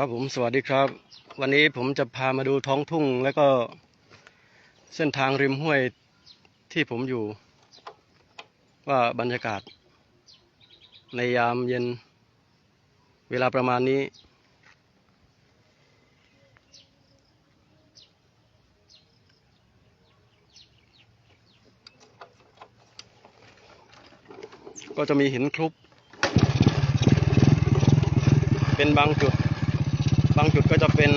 ครับผมสวัสดีครับ วันนี้ผมจะพามาดูท้องทุ่ง แล้วก็เส้นทางริมห้วยที่ผมอยู่ ว่าบรรยากาศ ในยามเย็น เวลาประมาณนี้ ก็จะมีหินคลุกเป็นบางจุด บางจุดก็จะเป็น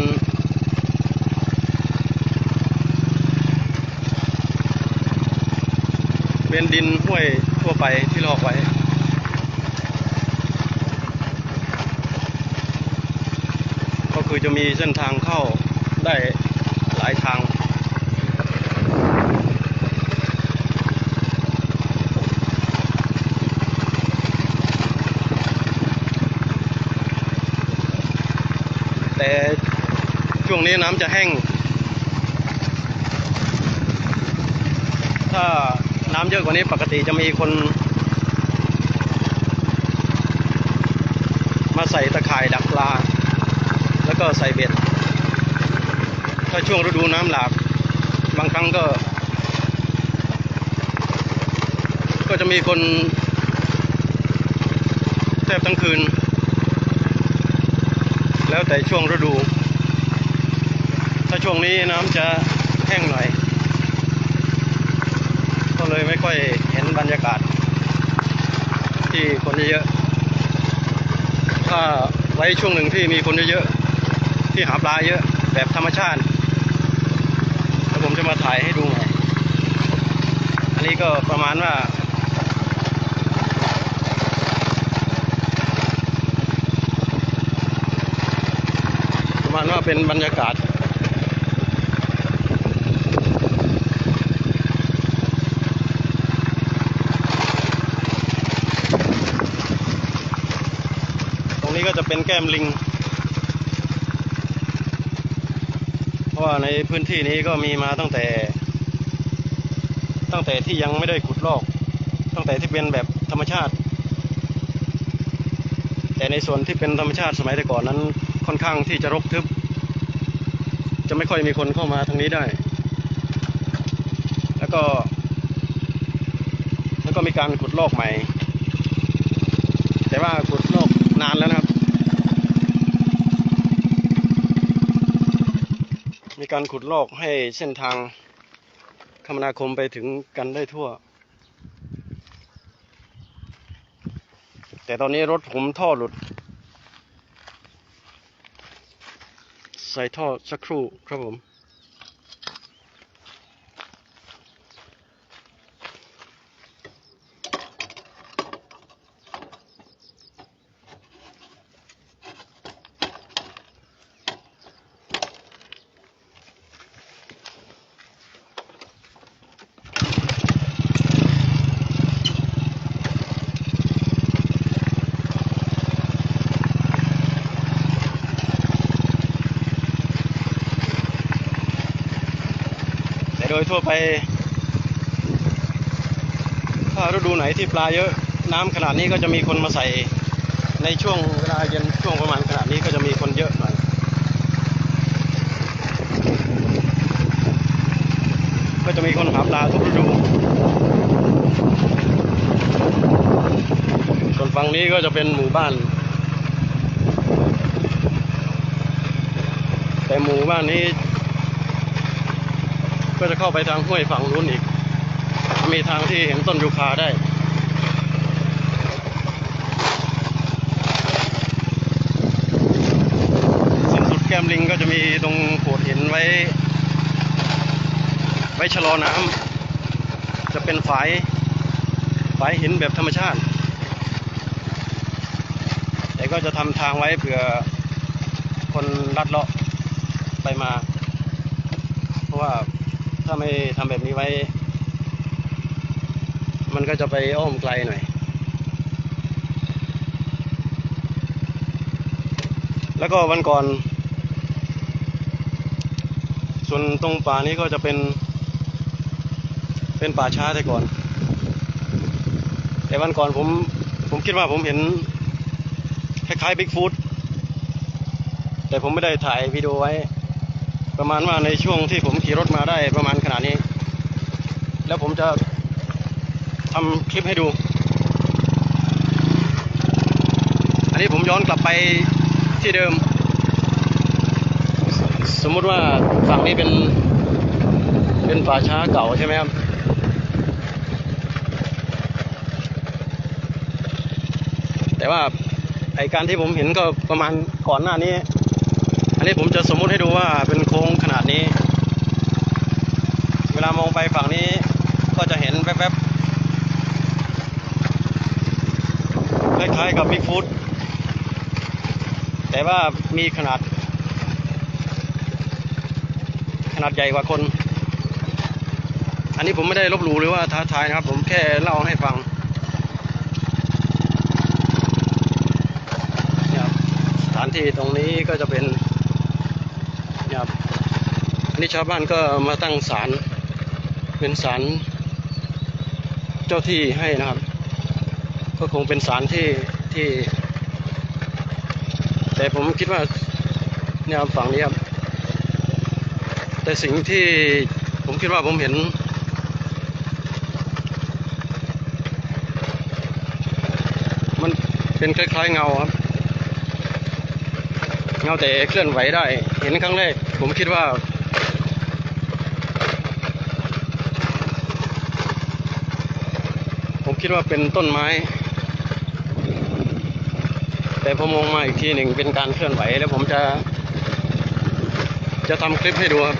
เป็นดินห้วยทั่วไปที่ลอกไว้ก็คือจะมีเส้นทางเข้าได้หลายทาง แต่ ช่วงนี้น้ำจะแห้ง ถ้าน้ำเยอะกว่านี้ปกติจะมีคน มาใส่ตะข่ายดักปลา แล้วก็ใส่เบ็ด ถ้าช่วงฤดูน้ำหลากบางครั้งก็ ก็จะมีคนแทบทั้งคืน แล้วแต่ช่วงฤดู ถ้าช่วงนี้น้ำจะแห้งหน่อย ก็เลยไม่ค่อยเห็นบรรยากาศ ที่คนเยอะๆถ้าไว้ช่วงหนึ่งที่มีคนเยอะๆที่หาปลาเยอะแบบธรรมชาติแล้วผมจะมาถ่ายให้ดูหน่อยอันนี้ก็ประมาณว่าประมาณว่าเป็นบรรยากาศ ตรงนี้ก็จะ เป็นแก้มลิง เพราะว่าในพื้นที่นี้ก็มีมาตั้งแต่ ตั้งแต่ที่ยังไม่ได้ขุดลอก ตั้งแต่ที่เป็นแบบธรรมชาติ แต่ในส่วนที่เป็นธรรมชาติสมัยแต่ก่อนนั้นค่อนข้างที่จะรกทึบ จะไม่ค่อยมีคนเข้ามาทางนี้ได้ แล้วก็แล้วก็มีการขุดลอกใหม่ แต่ว่าขุดลอกนานแล้วนะครับ การขุดลอกให้เส้นทางคมนาคมไปถึงกันได้ทั่ว แต่ตอนนี้รถผมท่อหลุด ใส่ท่อสักครู่ครับผม โดยทั่วไป ถ้าฤดูไหนที่ปลาเยอะน้ำขนาดนี้ก็จะมีคนมาใส่ในช่วงเวลาเย็นช่วงประมาณขนาดนี้ก็จะมีคนเยอะหน่อยก็จะมีคนหาปลาทุกฤดูส่วนฝั่งนี้ก็จะเป็นหมู่บ้าน แต่หมู่บ้านนี้ ก็จะเข้าไปทางห้วยฝั่งนู้นอีก มีทางที่เห็นต้นยูคาได้สิ้นสุดแก้มลิงก็จะมีตรงโขดหินไว้ ไว้ชะลอน้ำจะเป็นฝายฝายหินแบบธรรมชาติ แต่ก็จะทำทางไว้เผื่อคนลัดเลาะไปมา เพราะว่า ถ้าไม่ทำแบบนี้ไว้ มันก็จะไปอ้อมไกลหน่อย แล้วก็วันก่อน ส่วนตรงป่านี้ก็จะเป็น เป็นป่าช้าแต่ก่อน แต่วันก่อนผมผมคิดว่าผมเห็นคล้ายๆบิ๊กฟูดแต่ผมไม่ได้ถ่ายวิดีโอไว้ ประมาณว่าในช่วงที่ผมขี่รถมาได้ประมาณขนาดนี้ แล้วผมจะทำคลิปให้ดู อันนี้ผมย้อนกลับไปที่เดิม สมมติว่าฝั่งนี้เป็น เป็นป่าช้าเก่าใช่ไหมครับแต่ว่าไอการที่ผมเห็นก็ประมาณก่อนหน้านี้ อันนี้ผมจะสมมุติให้ดูว่าเป็นโค้งขนาดนี้ เวลามองไปฝั่งนี้ก็จะเห็นแวบๆ คล้ายๆกับบิ๊กฟุตแต่ว่ามีขนาด ขนาดใหญ่กว่าคน อันนี้ผมไม่ได้ลบหลู่หรือว่าท้าทายนะครับ ผมแค่เล่าให้ฟังนะครับสถานที่ตรงนี้ก็จะเป็น ครับนนี้ชาวบ้านก็มาตั้งศาลเป็นศาลเจ้าที่ให้นะครับ ก็คงเป็นศาลที่ที่ แต่ผมคิดว่าเนี่ยฝั่งนี้ครับ แต่สิ่งที่ผมคิดว่าผมเห็น มันเป็นคล้ายๆเงาครับ เงาแต่เคลื่อนไหวได้ เห็นครั้งแรก ผมคิดว่า ผมคิดว่าเป็นต้นไม้ แต่พอมองมาอีกทีหนึ่งเป็นการเคลื่อนไหวแล้วผมจะ จะทำคลิปให้ดูครับ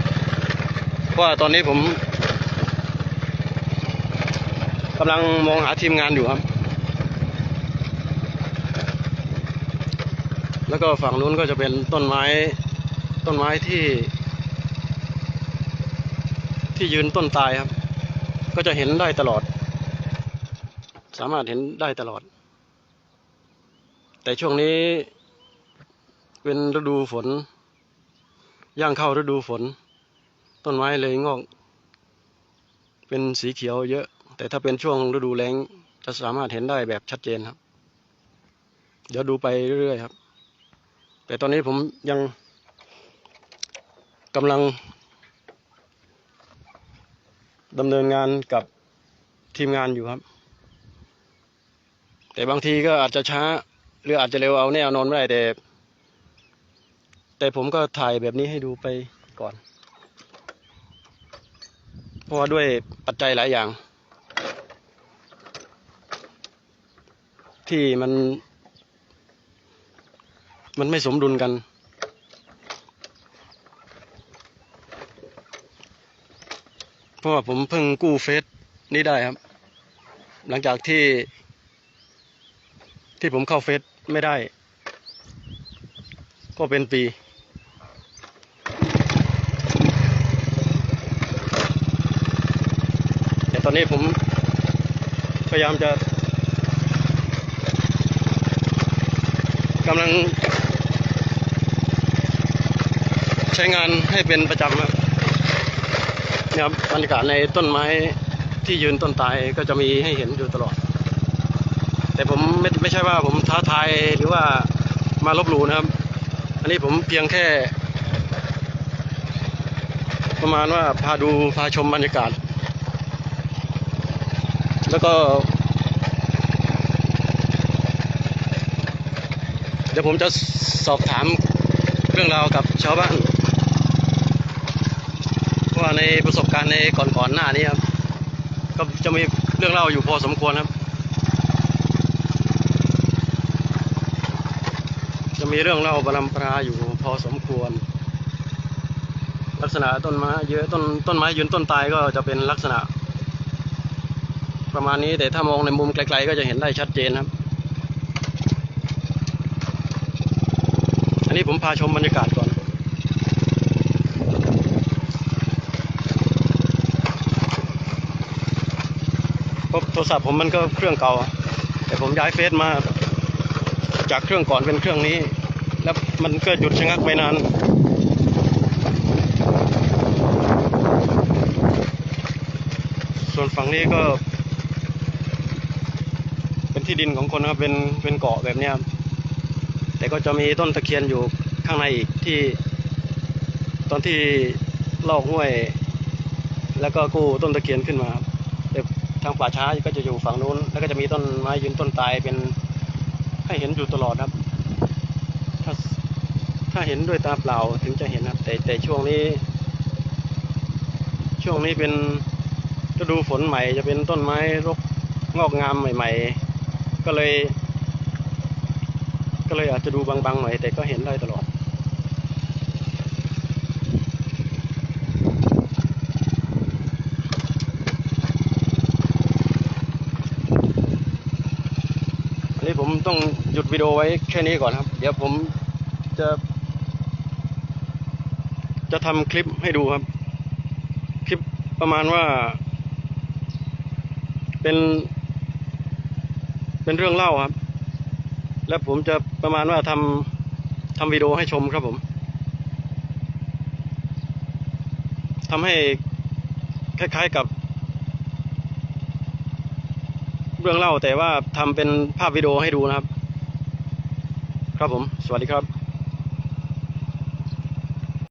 เพราะว่าตอนนี้ผมกำลังมองหาทีมงานอยู่ครับ แล้วก็ฝั่งนู้นก็จะเป็นต้นไม้ต้นไม้ที่ ที่ยืนต้นตายครับ ก็จะเห็นได้ตลอด สามารถเห็นได้ตลอด แต่ช่วงนี้เป็นฤดูฝน ย่างเข้าฤดูฝน ต้นไม้เลยงอก เป็นสีเขียวเยอะ แต่ถ้าเป็นช่วงฤดูแล้งจะสามารถเห็นได้แบบชัดเจนครับ เดี๋ยวดูไปเรื่อยๆครับ แต่ตอนนี้ผมยังกำลังดำเนินงานกับทีมงานอยู่ครับ แต่บางทีก็อาจจะช้า หรืออาจจะเร็วเอาแน่เอานอนไม่ได้แต่ แต่ผมก็ถ่ายแบบนี้ให้ดูไปก่อน เพราะว่าด้วยปัจจัยหลายอย่าง ที่มัน มันไม่สมดุลกัน เพราะว่าผมเพิ่งกู้เฟซนี้ได้ครับ หลังจากที่ที่ผมเข้าเฟซไม่ได้ ก็เป็นปีแต่ตอนนี้ผมพยายามจะ กำลัง ใช้งานให้เป็นประจำครับนี่ครับบรรยากาศในต้นไม้ที่ยืนต้นตายก็จะมีให้เห็นอยู่ตลอด แต่ผมไม่ไม่ใช่ว่าผมท้าทายหรือว่ามาลบหลู่นะครับ อันนี้ผมเพียงแค่ ประมาณว่าพาดูพาชมบรรยากาศ แล้วก็ เดี๋ยวผมจะสอบถามเรื่องราวกับชาวบ้าน ว่าในประสบการณ์ในก่อนๆหน้านี้ครับ ก็จะมีเรื่องเล่าอยู่พอสมควรครับ จะมีเรื่องเล่าบรรปราอยู่พอสมควร ลักษณะต้นไม้เยอะต้นต้นไม้ยืนต้นตายก็จะเป็นลักษณะ ประมาณนี้แต่ถ้ามองในมุมไกลๆก็จะเห็นได้ชัดเจนครับ อันนี้ผมพาชมบรรยากาศก่อน เพราะโทรศัพท์ผมมันก็เครื่องเก่า แต่ผมย้ายเฟซมา จากเครื่องก่อนเป็นเครื่องนี้ แล้วมันก็หยุดชะงักไปนานส่วนฝั่งนี้ก็ เป็นที่ดินของคนครับ เป็นเป็นเกาะแบบนี้ครับ แต่ก็จะมีต้นตะเคียนอยู่ข้างในอีกที่ ตอนที่ลอกห้วย แล้วก็กู้ต้นตะเคียนขึ้นมาครับแต่ทางป่าช้าก็จะอยู่ฝั่งนู้น แล้วก็จะมีต้นไม้ยืนต้นตายเป็นให้เห็นอยู่ตลอดครับ ถ้าถ้าเห็นด้วยตาเปล่าถึงจะเห็นครับ แต่แต่ช่วงนี้ ช่วงนี้เป็นฤดูฝนใหม่จะเป็นต้นไม้รกงอกงามใหม่ ๆ ก็เลย ก็เลยอาจจะดูบางๆหน่อยแต่ก็เห็นได้ตลอด อันนี้ผมต้องหยุดวิดีโอไว้แค่นี้ก่อนครับ เดี๋ยวผมจะ จะทำคลิปให้ดูครับ คลิปประมาณว่า เป็น เป็นเรื่องเล่าครับ และผมจะประมาณว่าทำทำวิดีโอให้ชมครับผมทำให้คล้ายๆกับ เรื่องเล่าแต่ว่าทำเป็นภาพวิดีโอให้ดูนะครับ ครับผม สวัสดีครับ